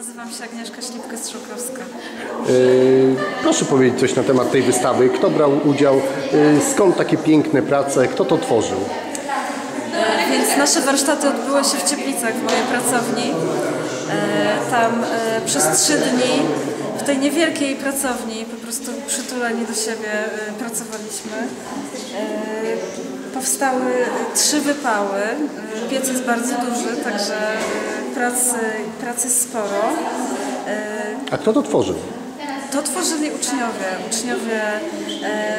Nazywam się Agnieszka Ślipka-Strzałkowska. Yy, proszę powiedzieć coś na temat tej wystawy. Kto brał udział? Yy, skąd takie piękne prace? Kto to tworzył? E, Więc nasze warsztaty odbyły się w Cieplicach, w mojej pracowni. E, Tam e, przez trzy dni w tej niewielkiej pracowni, po prostu przytuleni do siebie e, pracowaliśmy. E, Powstały trzy wypały. E, Piec jest bardzo duży, także e, pracy, pracy sporo. E, A kto to tworzył? To tworzyli uczniowie, uczniowie e,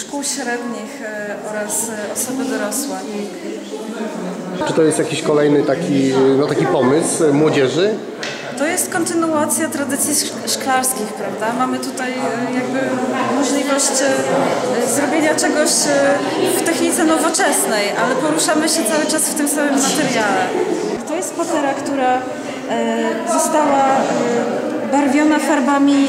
szkół średnich e, oraz osoby dorosłe. Czy to jest jakiś kolejny taki, no, taki pomysł młodzieży? To jest kontynuacja tradycji szk- szklarskich, prawda? Mamy tutaj jakby możliwość zrobienia czegoś w technice nowoczesnej, ale poruszamy się cały czas w tym samym materiale. Patera, która e, została e, barwiona farbami e,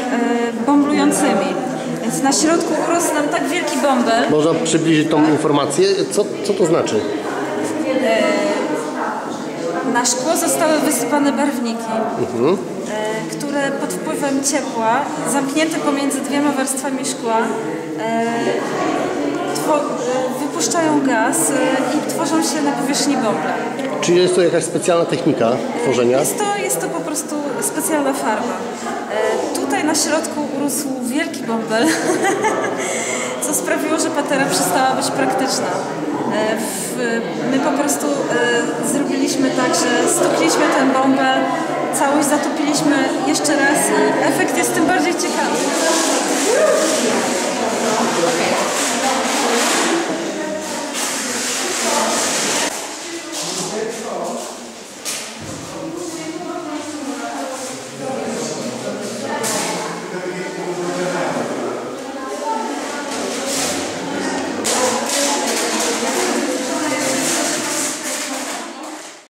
bomblującymi. Więc na środku urósł nam tak wielki bąbel, Można przybliżyć tą informację? Co, co to znaczy? Na szkło zostały wysypane barwniki, e, które pod wpływem ciepła, zamknięte pomiędzy dwiema warstwami szkła, wypuszczają gaz e, i tworzą się na powierzchni bąbla. Czy jest to jakaś specjalna technika tworzenia? Jest to, jest to po prostu specjalna farba. E, Tutaj na środku urósł wielki bąbel, co sprawiło, że patera przestała być praktyczna. E, My po prostu e, zrobiliśmy tak, że stukliśmy